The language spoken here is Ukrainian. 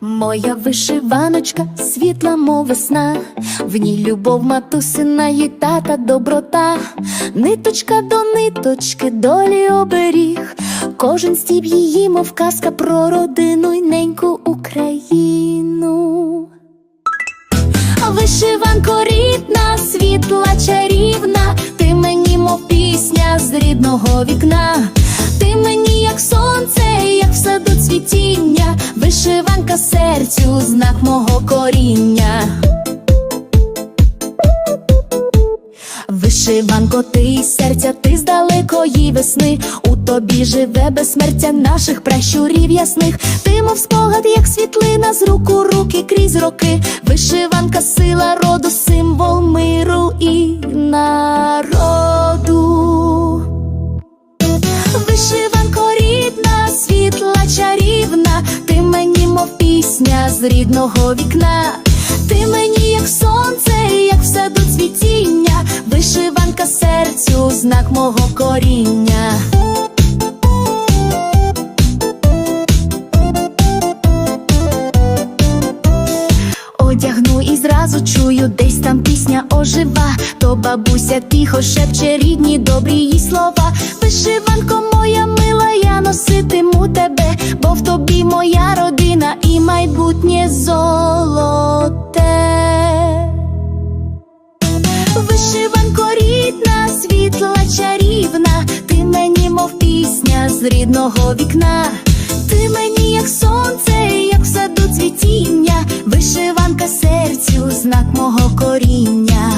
Моя вишиваночка, світла, мов весна, в ній любов матусина і тата доброта, ниточка до ниточки, долі оберіг, кожен стіб її, мов казка про родину й неньку Україну. Вишиванко рідна, світла чарівна, рідного вікна, ти мені, як сонце, як в саду цвітіння, вишиванка серцю, знак мого коріння. Вишиванко, ти серця, ти з далекої весни. У тобі живе безсмертя наших пращурів ясних. Ти, мов спогад, як світлина, з рук у руки крізь роки. Вишиванка, сила роду, символ пісня з рідного вікна, ти мені, як сонце, як в саду цвітіння, вишиванка серцю, знак мого коріння. Одягну і зразу чую, десь там пісня ожива, то бабуся тихо шепче рідні добрі їй слова. Вишиванко моя мила, я носитиму майбутнє золоте, вишиванко рідна, світла чарівна, ти мені, мов пісня з рідного вікна, ти мені, як сонце, як в саду цвітіння, вишиванка серцю, знак мого коріння.